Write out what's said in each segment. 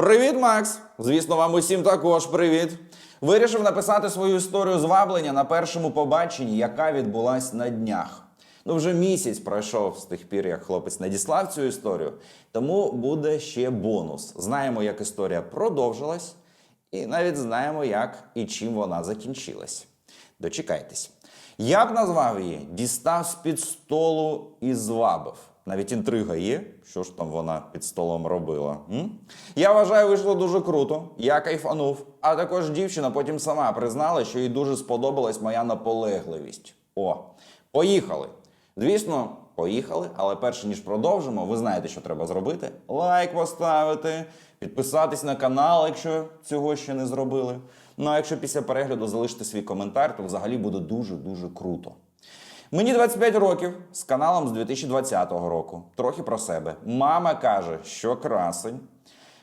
Привіт, Макс! Звісно, вам усім також привіт. Вирішив написати свою історію зваблення на першому побаченні, яка відбулась на днях. Ну, вже місяць пройшов з тих пір, як хлопець надіслав цю історію. Тому буде ще бонус. Знаємо, як історія продовжилась, і навіть знаємо, як і чим вона закінчилась. Дочекайтесь. Я б назвав її дістав з-під столу і звабив. Навіть інтрига є, що ж там вона під столом робила. М? Я вважаю, вийшло дуже круто. Я кайфанув. А також дівчина потім сама признала, що їй дуже сподобалась моя наполегливість. О, поїхали. Звісно, поїхали, але перше ніж продовжимо, ви знаєте, що треба зробити: лайк поставити, підписатись на канал, якщо цього ще не зробили. Ну а якщо після перегляду залишите свій коментар, то взагалі буде дуже дуже круто. Мені 25 років з каналом з 2020 року. Трохи про себе. Мама каже, що красень,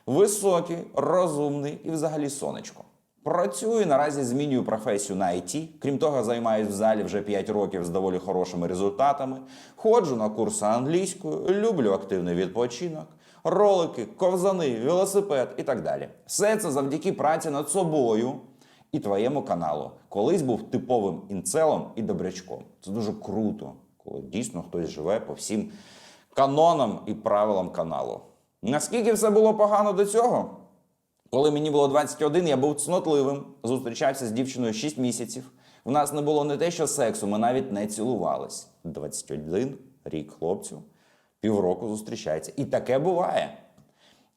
високий, розумний і взагалі сонечко. Працюю наразі змінюю професію на IT. Крім того, займаюся в залі вже 5 років з доволі хорошими результатами. Ходжу на курси англійською, люблю активний відпочинок, ролики, ковзани, велосипед і так далі. Все це завдяки праці над собою і твоєму каналу. Колись був типовим інцелом і добрячком. Це дуже круто, коли дійсно хтось живе по всім канонам і правилам каналу. Наскільки все було погано до цього? Коли мені було 21, я був цнотливим, зустрічався з дівчиною 6 місяців. У нас не було не те, що сексу, ми навіть не цілувались. 21 рік хлопцю, півроку зустрічається. І таке буває.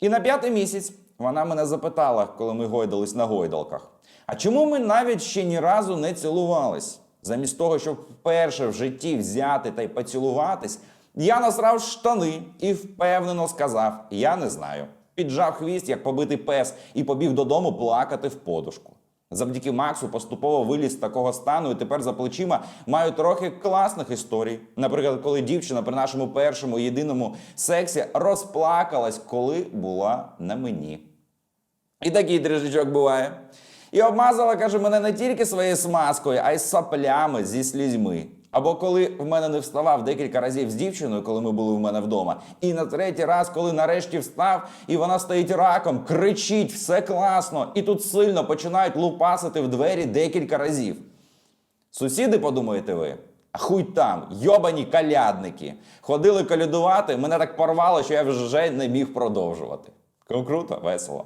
І на п'ятий місяць вона мене запитала, коли ми гойдались на гойдалках. А чому ми навіть ще ні разу не цілувались? Замість того, щоб вперше в житті взяти та й поцілуватись, я насрав штани і впевнено сказав: Я не знаю. Піджав хвіст, як побитий пес, і побіг додому плакати в подушку. Завдяки Максу поступово виліз з такого стану, і тепер за плечима маю трохи класних історій. Наприклад, коли дівчина при нашому першому єдиному сексі розплакалась, коли була на мені. І такий дрижачок буває. І обмазала, каже, мене не тільки своєю смазкою, а й саплями зі слізьми. Або коли в мене не вставав декілька разів з дівчиною, коли ми були в мене вдома. І на третій раз, коли нарешті встав, і вона стоїть раком, кричить, все класно, і тут сильно починають лупасити в двері декілька разів. Сусіди, подумаєте ви? А хуй там, йобані калядники. Ходили колядувати, мене так порвало, що я вже не міг продовжувати. Круто, весело.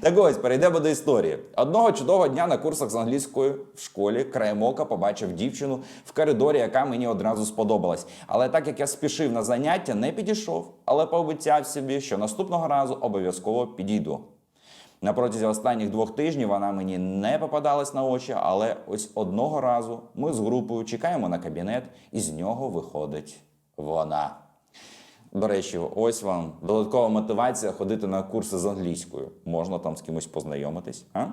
Так ось перейдемо до історії. Одного чудового дня на курсах з англійської в школі краєм ока побачив дівчину в коридорі, яка мені одразу сподобалась. Але так як я спішив на заняття, не підійшов, але пообіцяв собі, що наступного разу обов'язково підійду. На протязі останніх двох тижнів вона мені не попадалась на очі, але ось одного разу ми з групою чекаємо на кабінет, і з нього виходить вона. До речі, ось вам додаткова мотивація ходити на курси з англійською. Можна там з кимось познайомитись. А?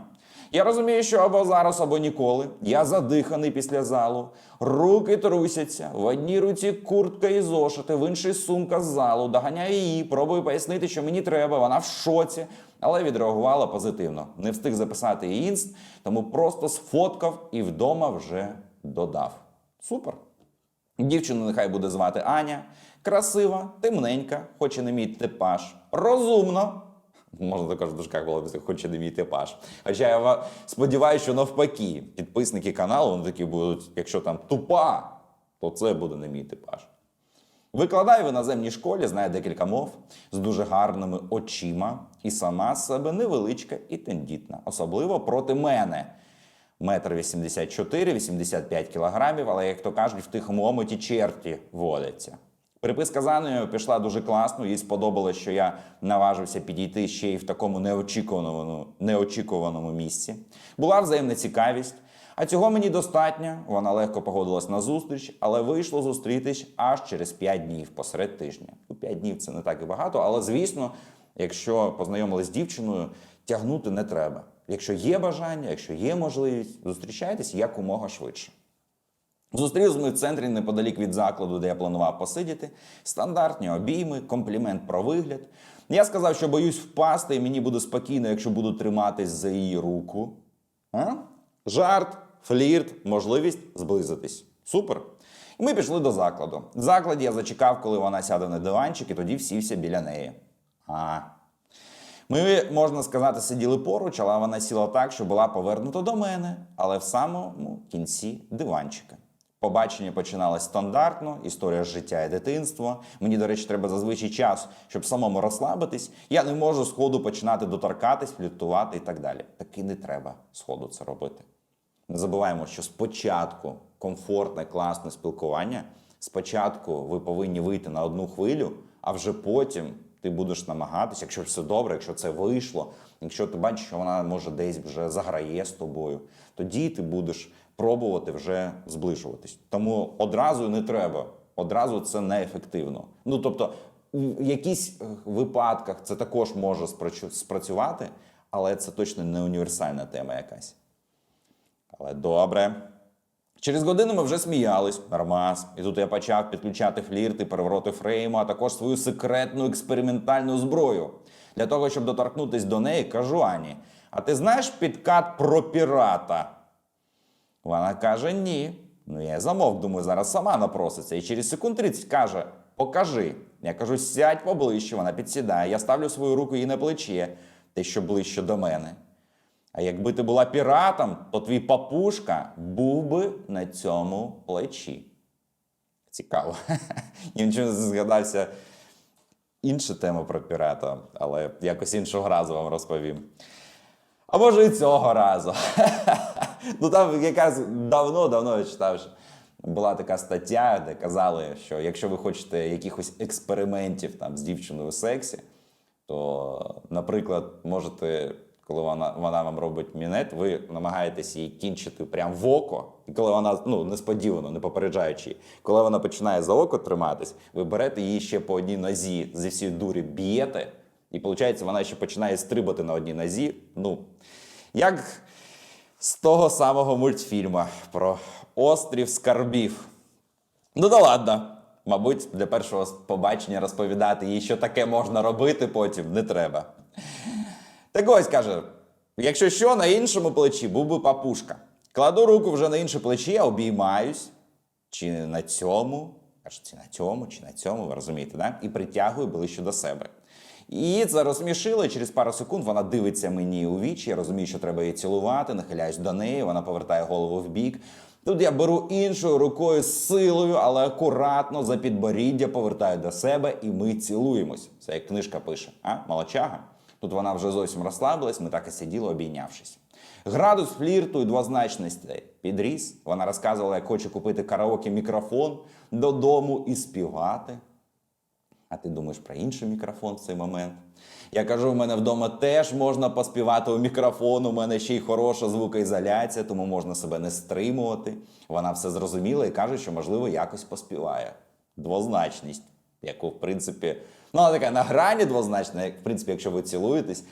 Я розумію, що або зараз, або ніколи. Я задиханий після залу, руки трусяться, в одній руці куртка і зошити, в іншій сумка з залу. Доганяю її, пробую пояснити, що мені треба. Вона в шоці, але відреагувала позитивно. Не встиг записати її інст, тому просто сфоткав і вдома вже додав. Супер! Дівчину нехай буде звати Аня. Красива, темненька, хоч і не мій типаж. Розумно. Можна також в дужках було б, хоч і не мій типаж. Хоча я ва- сподіваюся, що навпаки, підписники каналу вони такі будуть, якщо там тупа, то це буде не мій типаж. Викладаю в іноземній школі, знає декілька мов з дуже гарними очима, і сама з себе невеличка і тендітна, особливо проти мене. Метр 84, 85 кілограмів, але, як то кажуть, в тихому омоті черті водяться. Переписка з Анною пішла дуже класно, їй сподобалось, що я наважився підійти ще й в такому неочікуваному, неочікуваному місці. Була взаємна цікавість, а цього мені достатньо. Вона легко погодилась на зустріч, але вийшло зустрітись аж через 5 днів посеред тижня. У 5 днів це не так і багато, але звісно, якщо познайомились з дівчиною, тягнути не треба. Якщо є бажання, якщо є можливість, зустрічайтесь якомога швидше. Зустрілись ми в центрі неподалік від закладу, де я планував посидіти. Стандартні обійми, комплімент про вигляд. Я сказав, що боюсь впасти, і мені буде спокійно, якщо буду триматись за її руку. А? Жарт, флірт, можливість зблизитись. Супер. І ми пішли до закладу. В закладі я зачекав, коли вона сяде на диванчик, і тоді сівся біля неї. А. Ми, можна сказати, сиділи поруч, але вона сіла так, що була повернута до мене, але в самому кінці диванчика. Побачення починалось стандартно, історія життя і дитинства. Мені, до речі, треба зазвичай час, щоб самому розслабитись. Я не можу сходу починати доторкатись, фліртувати і так далі. Таки не треба сходу це робити. Не забуваємо, що спочатку комфортне, класне спілкування. Спочатку ви повинні вийти на одну хвилю, а вже потім ти будеш намагатися, якщо все добре, якщо це вийшло, якщо ти бачиш, що вона може десь вже заграє з тобою, тоді ти будеш пробувати вже зближуватись. Тому одразу не треба. Одразу це неефективно. Ну тобто, в якісь е, випадках це також може спрацювати, але це точно не універсальна тема якась. Але добре. Через годину ми вже сміялись, нормас. І тут я почав підключати флірт і перевороти фрейму, а також свою секретну експериментальну зброю. Для того, щоб доторкнутись до неї, кажу Ані: а ти знаєш підкат про пірата? Вона каже: ні. Ну я замовк, думаю, зараз сама напроситься. І через секунд 30 каже: Покажи. Я кажу, сядь поближче, вона підсідає. Я ставлю свою руку їй на плече, те, що ближче до мене. А якби ти була піратом, то твій папушка був би на цьому плечі. Цікаво. Я нічого не згадався інша тема про пірата, але якось іншого разу вам розповім. А може і цього разу. ну там якраз давно-давно я читав, що була така стаття, де казали, що якщо ви хочете якихось експериментів там з дівчиною у сексі, то, наприклад, можете, коли вона, вона вам робить мінет, ви намагаєтесь її кінчити прямо в око, і коли вона ну несподівано, не попереджаючи, її, коли вона починає за око триматись, ви берете її ще по одній нозі зі всієї дурі б'єте, і виходить, вона ще починає стрибати на одній нозі. Ну, як з того самого мультфільму про острів скарбів. Ну да ладно. Мабуть, для першого побачення розповідати їй, що таке можна робити потім, не треба. Так ось каже: якщо що, на іншому плечі був би папушка. Кладу руку вже на інше плече, я обіймаюсь, чи на цьому, аж чи на цьому, чи на цьому, ви розумієте, да? і притягую ближче до себе. І це розсмішило, через пару секунд вона дивиться мені у вічі, я розумію, що треба її цілувати, нахиляюсь до неї, вона повертає голову в бік. Тут я беру іншою рукою з силою, але акуратно за підборіддя повертаю до себе, і ми цілуємось. Це як книжка пише, а молочага. Тут вона вже зовсім розслабилась, ми так і сиділи, обійнявшись. Градус флірту і двозначності підріс. Вона розказувала, як хоче купити караоке мікрофон додому і співати. А ти думаєш про інший мікрофон в цей момент? Я кажу, у мене вдома теж можна поспівати у мікрофон, у мене ще й хороша звукоізоляція, тому можна себе не стримувати. Вона все зрозуміла і каже, що можливо якось поспіває. Двозначність, яку, в принципі, ну вона така на грані двозначна, в принципі, якщо ви цілуєтесь,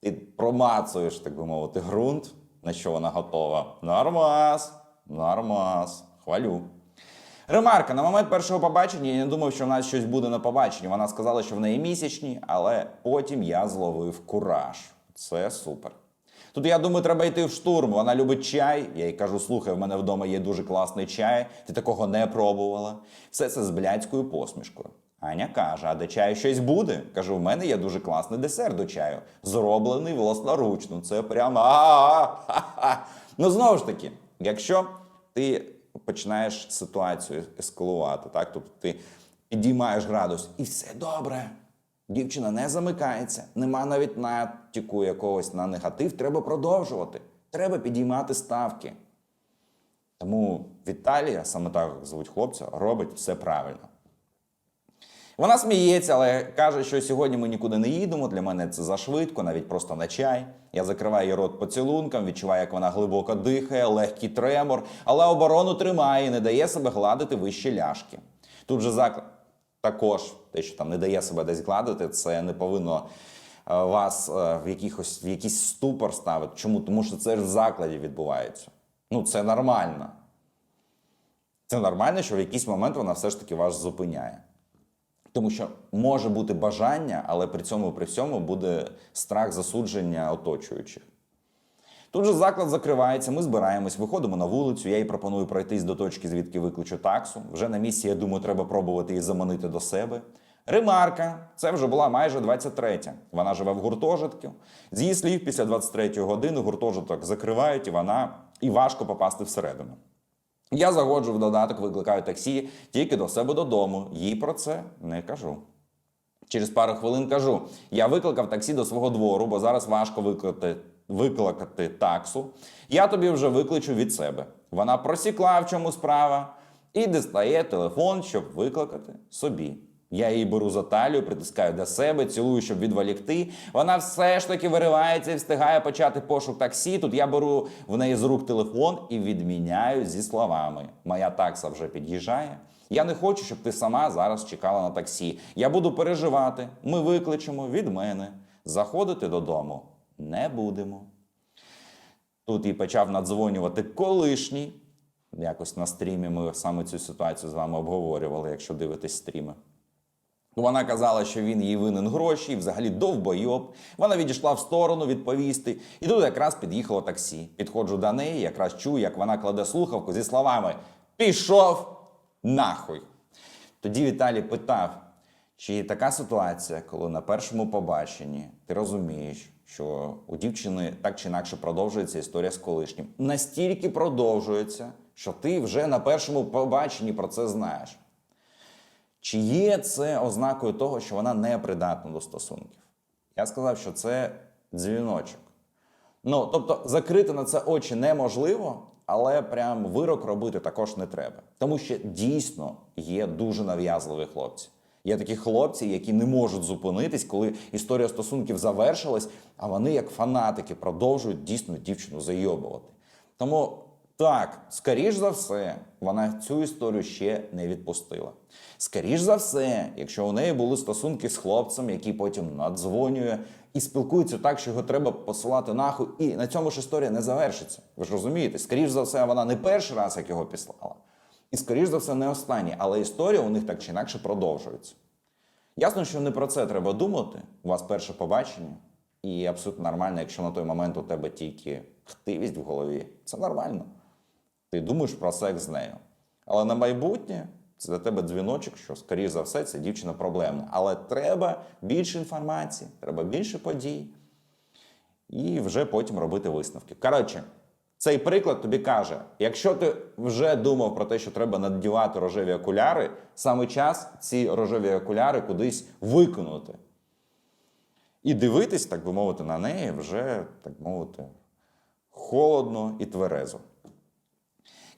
ти промацуєш, так би мовити, ґрунт, на що вона готова. Нормас, нормас, хвалю. Ремарка, на момент першого побачення я не думав, що в нас щось буде на побаченні. Вона сказала, що в неї місячні, але потім я зловив кураж. Це супер. Тут я думаю, треба йти в штурм. Вона любить чай. Я їй кажу: слухай, в мене вдома є дуже класний чай. Ти такого не пробувала. Все це з блядською посмішкою. Аня каже: а до чаю щось буде? Кажу, в мене є дуже класний десерт до чаю, зроблений власноручно. Це прямо. Ну знову ж таки, якщо ти починаєш ситуацію ескалувати, так тобто ти підіймаєш градус, і все добре. Дівчина не замикається, нема навіть натяку якогось на негатив. Треба продовжувати. Треба підіймати ставки. Тому Віталія, саме так звуть хлопця, робить все правильно. Вона сміється, але каже, що сьогодні ми нікуди не їдемо. Для мене це зашвидко, навіть просто на чай. Я закриваю її рот поцілунком, відчуваю, як вона глибоко дихає, легкий тремор, але оборону тримає і не дає себе гладити вище ляшки. Тут же заклад також те, що там не дає себе десь гладити, це не повинно е, вас е, в, якихось, в якийсь ступор ставити. Чому? Тому що це ж в закладі відбувається. Ну, це нормально. Це нормально, що в якийсь момент вона все ж таки вас зупиняє. Тому що може бути бажання, але при цьому при всьому буде страх засудження оточуючих. Тут же заклад закривається, ми збираємось, виходимо на вулицю. Я їй пропоную пройтись до точки, звідки викличу таксу. Вже на місці, я думаю, треба пробувати її заманити до себе. Ремарка, це вже була майже 23-я. Вона живе в гуртожитку. З її слів, після 23-ї години гуртожиток закривають, і вона і важко попасти всередину. Я заходжу в додаток, викликаю таксі тільки до себе додому. Їй про це не кажу. Через пару хвилин кажу: я викликав таксі до свого двору, бо зараз важко викликати, викликати таксу. Я тобі вже викличу від себе. Вона просікла, в чому справа, і дістає телефон, щоб викликати собі. Я її беру за талію, притискаю до себе, цілую, щоб відволікти. Вона все ж таки виривається і встигає почати пошук таксі. Тут я беру в неї з рук телефон і відміняю зі словами: Моя такса вже під'їжджає. Я не хочу, щоб ти сама зараз чекала на таксі. Я буду переживати. Ми викличемо від мене. Заходити додому не будемо. Тут і почав надзвонювати колишній. Якось на стрімі ми саме цю ситуацію з вами обговорювали, якщо дивитесь стріми. Вона казала, що він їй винен гроші, взагалі довбойоб. Вона відійшла в сторону відповісти. І тут якраз під'їхало таксі. Підходжу до неї, якраз чую, як вона кладе слухавку зі словами Пішов нахуй. Тоді Віталій питав, чи така ситуація, коли на першому побаченні ти розумієш, що у дівчини так чи інакше продовжується історія з колишнім. Настільки продовжується, що ти вже на першому побаченні про це знаєш. Чи є це ознакою того, що вона не придатна до стосунків? Я сказав, що це дзвіночок. Ну, тобто, закрити на це очі неможливо, але прям вирок робити також не треба. Тому що дійсно є дуже нав'язливі хлопці. Є такі хлопці, які не можуть зупинитись, коли історія стосунків завершилась, а вони, як фанатики, продовжують дійсно дівчину зайобувати. Тому так, скоріш за все, вона цю історію ще не відпустила. Скоріш за все, якщо у неї були стосунки з хлопцем, який потім надзвонює і спілкується так, що його треба посилати нахуй, і на цьому ж історія не завершиться. Ви ж розумієте, скоріш за все, вона не перший раз, як його післала, і скоріш за все, не останній, але історія у них так чи інакше продовжується. Ясно, що не про це треба думати. У вас перше побачення, і абсолютно нормально, якщо на той момент у тебе тільки хтивість в голові. Це нормально. Ти думаєш про секс з нею. Але на майбутнє це для тебе дзвіночок, що, скоріш за все, ця дівчина проблемна. Але треба більше інформації, треба більше подій. І вже потім робити висновки. Коротше, цей приклад тобі каже: якщо ти вже думав про те, що треба надівати рожеві окуляри, саме час ці рожеві окуляри кудись викинути. І дивитись, так би мовити, на неї вже, так мовити, холодно і тверезо.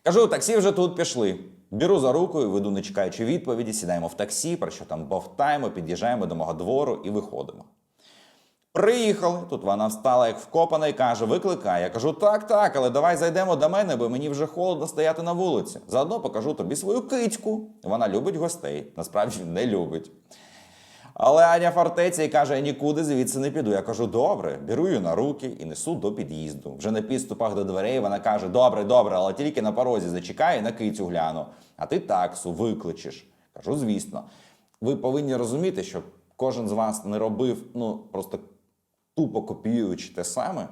Кажу, таксі вже тут пішли. Беру за руку і веду, не чекаючи відповіді, сідаємо в таксі, про що там бовтаємо, під'їжджаємо до мого двору і виходимо. Приїхали. Тут вона встала як вкопана і каже: викликай. Я кажу, так, так, але давай зайдемо до мене, бо мені вже холодно стояти на вулиці. Заодно покажу тобі свою кицьку. Вона любить гостей, насправді не любить. Але Аня фортеця і каже: нікуди звідси не піду. Я кажу, добре, беру її на руки і несу до під'їзду. Вже на підступах до дверей вона каже: Добре, добре, але тільки на порозі зачекай на кицю гляну. А ти таксу викличеш. Кажу, звісно. Ви повинні розуміти, що кожен з вас не робив, ну просто тупо копіюючи те саме.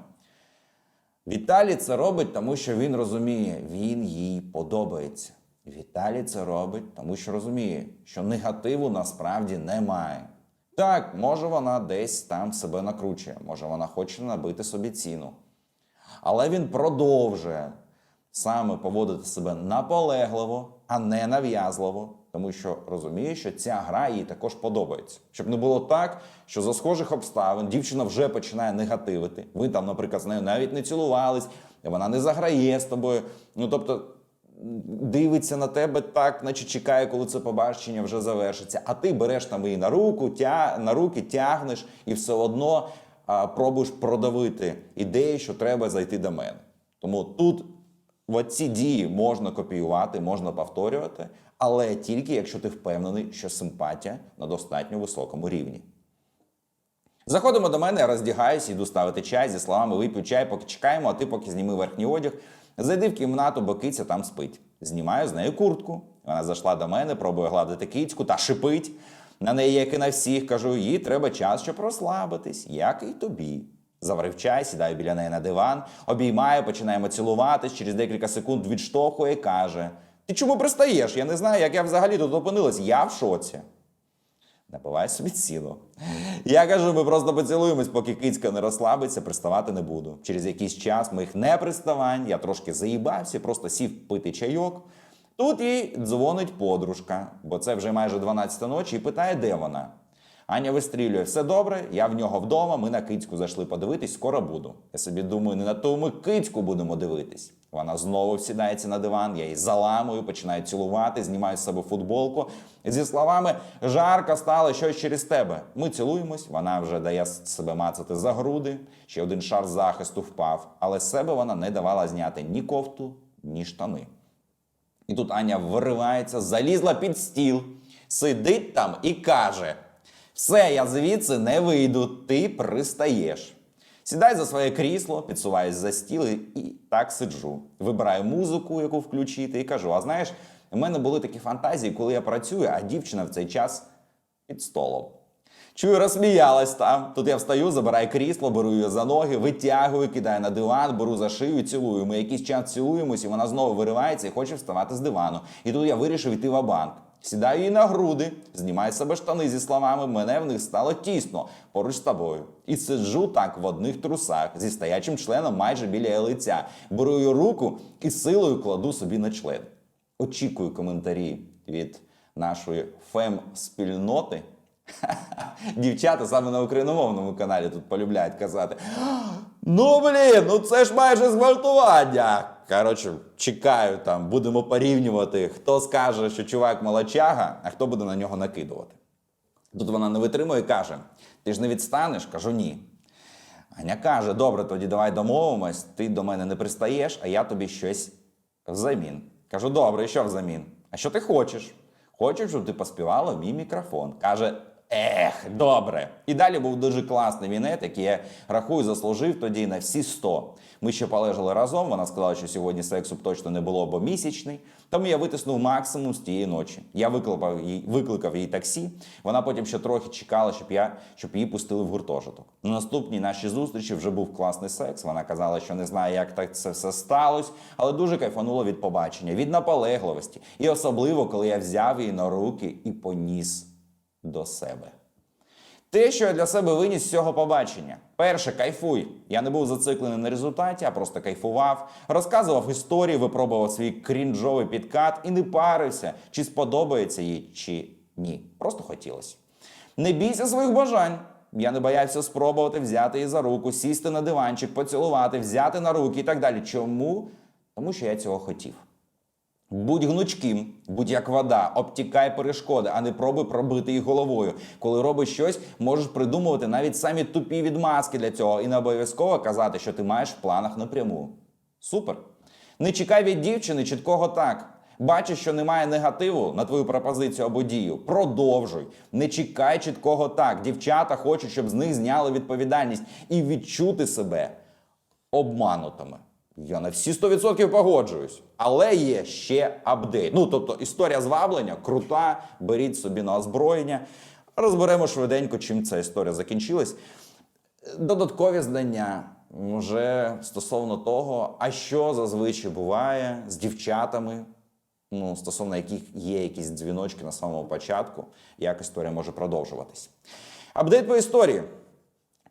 Віталій це робить, тому що він розуміє, він їй подобається. Віталій це робить, тому що розуміє, що негативу насправді немає. Так, може вона десь там себе накручує, може вона хоче набити собі ціну. Але він продовжує саме поводити себе наполегливо, а не нав'язливо, тому що розуміє, що ця гра їй також подобається. Щоб не було так, що за схожих обставин дівчина вже починає негативити. Ви там, наприклад, з нею навіть не цілувались, вона не заграє з тобою. Ну тобто дивиться на тебе так, наче чекає, коли це побачення вже завершиться. А ти береш там її на руку, тя, на руки тягнеш і все одно а, пробуєш продавити ідею, що треба зайти до мене. Тому тут ці дії можна копіювати, можна повторювати, але тільки якщо ти впевнений, що симпатія на достатньо високому рівні. Заходимо до мене, я роздягаюся, йду ставити чай зі словами вип'ю чай, поки чекаємо, а ти поки зніми верхній одяг. Зайди в кімнату, бо киця там спить. Знімаю з неї куртку. Вона зайшла до мене, пробує гладити кицьку та шипить. На неї, як і на всіх, кажу, їй треба час, щоб розслабитись, як і тобі. Заварив чай, сідаю біля неї на диван, обіймаю, починаємо цілуватись, через декілька секунд відштовхує і каже: Ти чому пристаєш? Я не знаю, як я взагалі тут опинилась. Я в шоці. Напивай собі цілу. Я кажу, ми просто поцілуємось, поки кицька не розслабиться, приставати не буду. Через якийсь час моїх неприставань, я трошки заїбався, просто сів пити чайок. Тут їй дзвонить подружка, бо це вже майже 12 ночі, і питає, де вона. Аня вистрілює, все добре, я в нього вдома, ми на кицьку зайшли подивитись, скоро буду. Я собі думаю, не на ту ми кицьку будемо дивитись. Вона знову сідається на диван, я її заламую, починаю цілувати, знімаю з себе футболку. Зі словами жарко стало щось через тебе. Ми цілуємось, вона вже дає себе мацати за груди, ще один шар захисту впав, але з себе вона не давала зняти ні кофту, ні штани. І тут Аня виривається, залізла під стіл, сидить там і каже: Все, я звідси не вийду, ти пристаєш. Сідай за своє крісло, підсуваюсь за стіл і так сиджу. Вибираю музику, яку включити, і кажу: а знаєш, у мене були такі фантазії, коли я працюю, а дівчина в цей час під столом. Чую, розсміялась там. Тут я встаю, забираю крісло, беру її за ноги, витягую, кидаю на диван, беру за шию, цілую. Ми якийсь час цілуємось, і вона знову виривається і хоче вставати з дивану. І тут я вирішив йти в банк Сідаю їй на груди, знімаю себе штани зі словами, мене в них стало тісно поруч з тобою. І сиджу так в одних трусах зі стоячим членом майже біля її лиця. Беру її руку і силою кладу собі на член. Очікую коментарі від нашої фем-спільноти. Дівчата саме на україномовному каналі тут полюбляють казати. Ну блін, ну це ж майже зґвалтування. Коротше, чекаю там, будемо порівнювати, хто скаже, що чувак молочага, а хто буде на нього накидувати. Тут вона не витримує і каже: Ти ж не відстанеш? Кажу, ні. Аня каже: добре, тоді давай домовимось, ти до мене не пристаєш, а я тобі щось взамін. Кажу, добре, і що взамін? А що ти хочеш? Хочу, щоб ти поспівала в мій мікрофон. Каже, ех, добре. І далі був дуже класний вінет, який я рахую, заслужив тоді на всі 100. Ми ще полежали разом. Вона сказала, що сьогодні сексу б точно не було, бо місячний. Тому я витиснув максимум з тієї ночі. Я викликав їй, викликав їй таксі. Вона потім ще трохи чекала, щоб я щоб її пустили в гуртожиток. На наступній нашій зустрічі вже був класний секс. Вона казала, що не знає, як так це все сталося, але дуже кайфанула від побачення, від наполегливості. І особливо, коли я взяв її на руки і поніс до себе. Те, що я для себе виніс з цього побачення. Перше, кайфуй. Я не був зациклений на результаті, а просто кайфував, розказував історії, випробував свій крінжовий підкат і не парився, чи сподобається їй, чи ні. Просто хотілося. Не бійся своїх бажань. Я не боявся спробувати взяти її за руку, сісти на диванчик, поцілувати, взяти на руки і так далі. Чому? Тому що я цього хотів. Будь гнучким, будь як вода, обтікай перешкоди, а не пробуй пробити їх головою. Коли робиш щось, можеш придумувати навіть самі тупі відмазки для цього і не обов'язково казати, що ти маєш в планах напряму. Супер. Не чекай від дівчини чіткого так. Бачиш, що немає негативу на твою пропозицію або дію. Продовжуй. Не чекай чіткого так. Дівчата хочуть, щоб з них зняли відповідальність і відчути себе обманутими. Я на всі 100% погоджуюсь. Але є ще апдейт. Ну, тобто, історія зваблення крута, беріть собі на озброєння. Розберемо швиденько, чим ця історія закінчилась. Додаткові знання вже стосовно того, а що зазвичай буває з дівчатами, ну, стосовно яких є якісь дзвіночки на самому початку, як історія може продовжуватись. Апдейт по історії.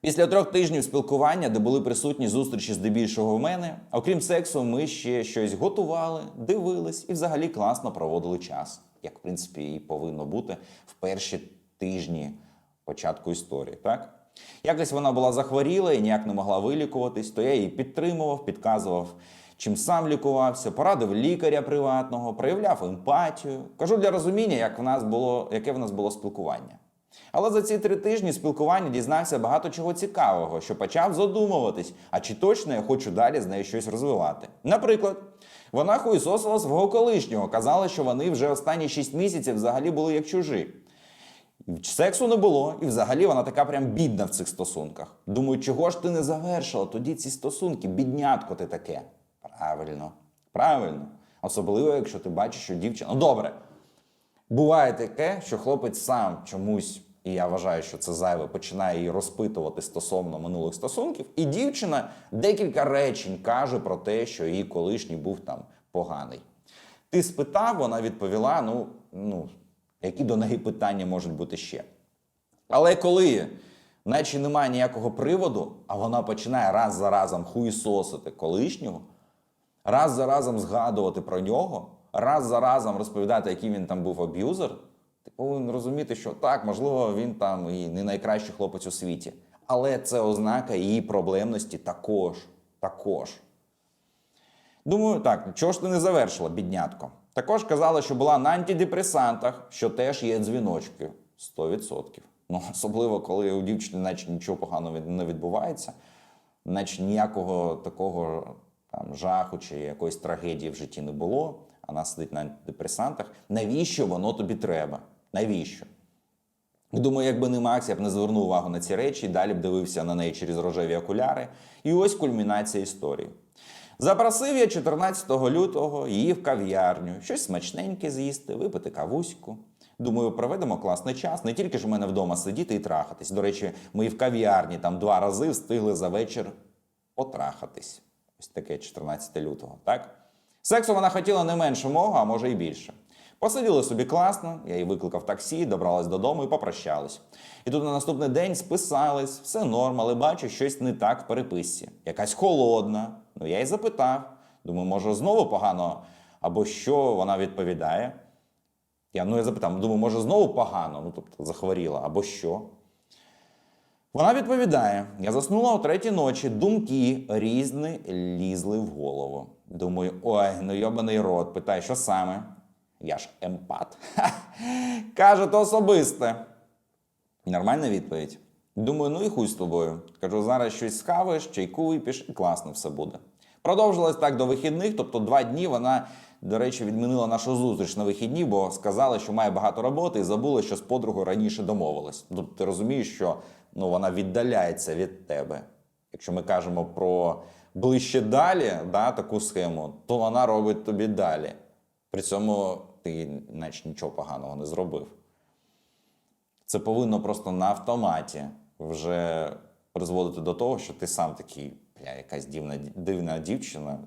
Після трьох тижнів спілкування, де були присутні зустрічі здебільшого в мене, окрім сексу, ми ще щось готували, дивились і взагалі класно проводили час, як в принципі і повинно бути в перші тижні початку історії. Так якось вона була захворіла і ніяк не могла вилікуватись, то я її підтримував, підказував. Чим сам лікувався, порадив лікаря приватного, проявляв емпатію. Кажу для розуміння, як в нас було, яке в нас було спілкування. Але за ці три тижні спілкування дізнався багато чого цікавого, що почав задумуватись, а чи точно я хочу далі з нею щось розвивати. Наприклад, вона хуйсосила свого колишнього, казала, що вони вже останні 6 місяців взагалі були як чужі. Сексу не було, і взагалі вона така прям бідна в цих стосунках. Думаю, чого ж ти не завершила тоді ці стосунки? Біднятко ти таке. Правильно, правильно. Особливо, якщо ти бачиш, що дівчина. Ну добре. Буває таке, що хлопець сам чомусь, і я вважаю, що це зайве, починає її розпитувати стосовно минулих стосунків, і дівчина декілька речень каже про те, що її колишній був там поганий. Ти спитав, вона відповіла: ну, ну, які до неї питання можуть бути ще? Але коли, наче немає ніякого приводу, а вона починає раз за разом хуїсосити колишнього, раз за разом згадувати про нього, раз за разом розповідати, який він там був аб'юзер, повинен розуміти, що так, можливо, він там і не найкращий хлопець у світі. Але це ознака її проблемності також. Також. Думаю, так, чого ж ти не завершила, біднятко? Також казала, що була на антидепресантах, що теж є дзвіночки. 100%. Ну, особливо, коли у дівчини наче нічого поганого не відбувається, наче ніякого такого там, жаху чи якоїсь трагедії в житті не було, а вона сидить на антидепресантах. Навіщо воно тобі треба? Навіщо? Думаю, якби не Макс, я б не звернув увагу на ці речі, і далі б дивився на неї через рожеві окуляри. І ось кульмінація історії. Запросив я 14 лютого її в кав'ярню, щось смачненьке з'їсти, випити кавуську. Думаю, проведемо класний час. Не тільки ж у мене вдома сидіти і трахатись. До речі, ми і в кав'ярні там два рази встигли за вечір потрахатись. Ось таке 14 лютого, так? Сексу вона хотіла не менше мого, а може і більше. Посиділи собі класно, я її викликав таксі, добралась додому і попрощались. І тут на наступний день списались, все норм, але бачу, щось не так в переписці. Якась холодна. Ну я й запитав. Думаю, може, знову погано, або що вона відповідає. Я, ну, я запитав, думаю, може, знову погано, ну тобто захворіла, або що. Вона відповідає: я заснула о третій ночі, думки різні лізли в голову. Думаю, ой, ну йобаний рот. Питаю, що саме? Я ж емпат. То особисте. Нормальна відповідь. Думаю, ну і хуй з тобою. Кажу, зараз щось схаваєш, чайку вип'єш, і класно все буде. Продовжилось так до вихідних, тобто два дні вона, до речі, відмінила нашу зустріч на вихідні, бо сказала, що має багато роботи і забула, що з подругою раніше домовилась. Тут ти розумієш, що ну, вона віддаляється від тебе. Якщо ми кажемо про ближче далі, да, таку схему, то вона робить тобі далі. При цьому ти наче нічого поганого не зробив. Це повинно просто на автоматі вже призводити до того, що ти сам такий, бля, якась дивна, дивна дівчина.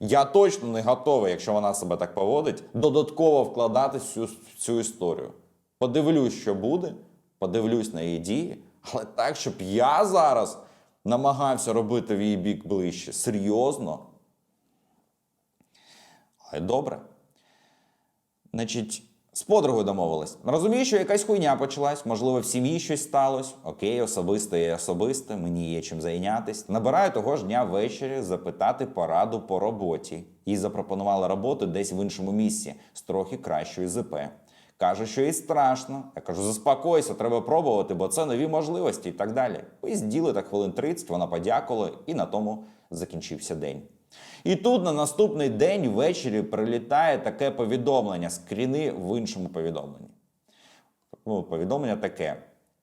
Я точно не готовий, якщо вона себе так поводить, додатково вкладати цю, в цю історію. Подивлюсь, що буде, подивлюсь на її дії, але так, щоб я зараз намагався робити в її бік ближче. Серйозно. Але добре. Значить, з подругою домовились. Розумію, що якась хуйня почалась, можливо, в сім'ї щось сталося. Окей, особисте є особисте, мені є чим зайнятися. Набираю того ж дня ввечері запитати пораду по роботі. Їй запропонували роботу десь в іншому місці з трохи кращою ЗП. Каже, що їй страшно. Я кажу, заспокойся, треба пробувати, бо це нові можливості і так далі. Поїзділи так хвилин 30, вона подякувала, і на тому закінчився день. І тут на наступний день ввечері прилітає таке повідомлення, скріни в іншому повідомленні. Ну, повідомлення таке.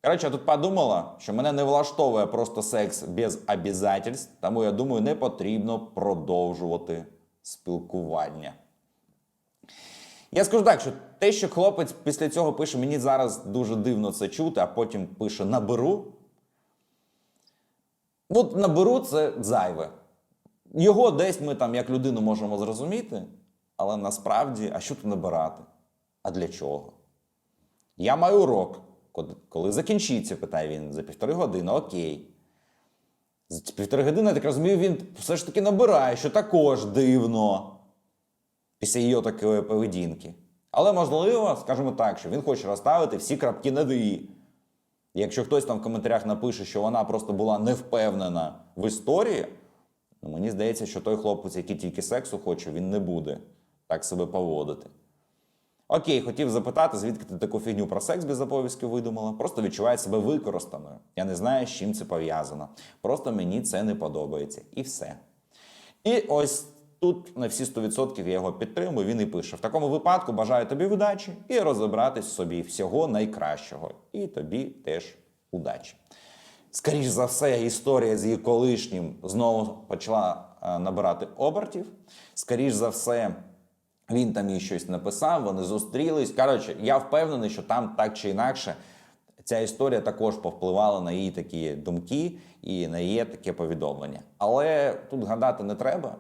Коротше, я тут подумала, що мене не влаштовує просто секс без обязательств, тому я думаю, не потрібно продовжувати спілкування. Я скажу так, що те, що хлопець після цього пише, мені зараз дуже дивно це чути, а потім пише наберу. От наберу це зайве. Його десь ми там як людину можемо зрозуміти, але насправді, а що тут набирати? А для чого? Я маю урок. Коли- закінчиться, питає він, за півтори години, окей. За півтори години, я так розумію, він все ж таки набирає, що також дивно після її такої поведінки. Але можливо, скажімо так, що він хоче розставити всі крапки над «і». Якщо хтось там в коментарях напише, що вона просто була не впевнена в історії, ну мені здається, що той хлопець, який тільки сексу хоче, він не буде так себе поводити. Окей, хотів запитати, звідки ти таку фігню про секс без обов'язки видумала. Просто відчуває себе використаною. Я не знаю, з чим це пов'язано. Просто мені це не подобається. І все. І ось тут на всі 100% я його підтримую. Він і пише: в такому випадку бажаю тобі удачі і розібратись собі всього найкращого. І тобі теж удачі. Скоріш за все, історія з її колишнім знову почала е, набирати обертів. Скоріш за все, він там їй щось написав, вони зустрілись. Коротше, я впевнений, що там так чи інакше ця історія також повпливала на її такі думки і на її таке повідомлення. Але тут гадати не треба.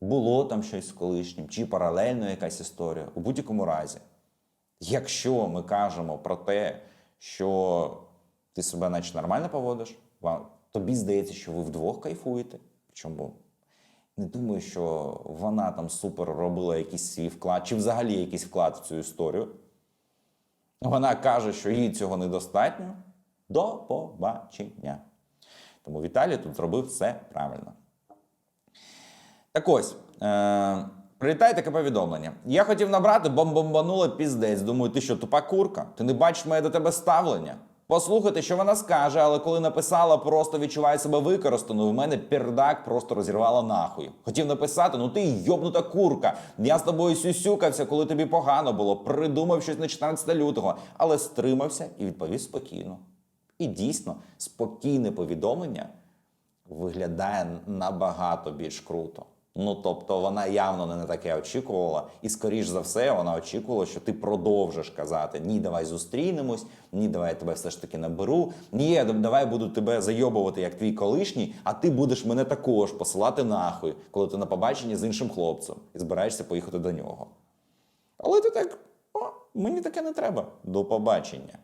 Було там щось з колишнім, чи паралельно якась історія. У будь-якому разі, якщо ми кажемо про те, що ти себе наче нормально поводиш, вам, тобі здається, що ви вдвох кайфуєте. Причому не думаю, що вона там супер робила якийсь свій вклад, чи взагалі якийсь вклад в цю історію. Вона каже, що їй цього недостатньо. До побачення. Тому Віталій тут зробив все правильно. Так ось. Е- Прилітає таке повідомлення. Я хотів набрати, бомбомбанула піздець. Думаю, ти що, тупа курка? Ти не бачиш моє до тебе ставлення? Послухайте, що вона скаже, але коли написала, просто відчуваю себе використаною, в мене пердак просто розірвала нахуй. Хотів написати, ну ти йобнута курка. Я з тобою сюсюкався, коли тобі погано було. Придумав щось на 14 лютого, але стримався і відповів спокійно. І дійсно, спокійне повідомлення виглядає набагато більш круто. Ну тобто вона явно не таке очікувала, і скоріш за все вона очікувала, що ти продовжиш казати: ні, давай зустрінемось, ні, давай я тебе все ж таки наберу. Ні, давай буду тебе зайобувати як твій колишній, а ти будеш мене також посилати нахуй, коли ти на побаченні з іншим хлопцем і збираєшся поїхати до нього. Але ти так, о, мені таке не треба. До побачення.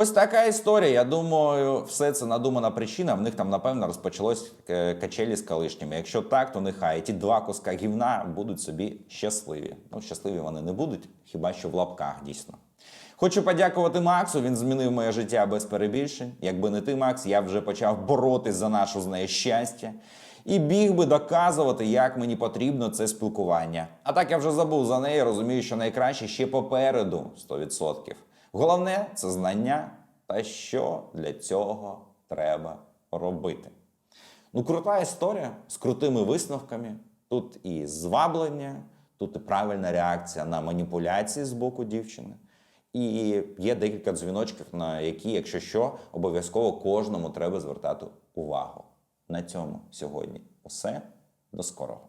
Ось така історія. Я думаю, все це надумана причина. В них там, напевно, розпочалось качелі з колишніми. Якщо так, то нехай ті два куска гівна будуть собі щасливі. Ну, щасливі вони не будуть, хіба що в лапках дійсно. Хочу подякувати Максу. Він змінив моє життя без перебільшень. Якби не ти, Макс, я вже почав боротись за нашу з нею щастя. І біг би доказувати, як мені потрібно це спілкування. А так я вже забув за неї, розумію, що найкраще ще попереду 100%. Головне це знання та що для цього треба робити. Ну, крута історія з крутими висновками. Тут і зваблення, тут і правильна реакція на маніпуляції з боку дівчини. І є декілька дзвіночків, на які, якщо що, обов'язково кожному треба звертати увагу. На цьому сьогодні усе. До скорого.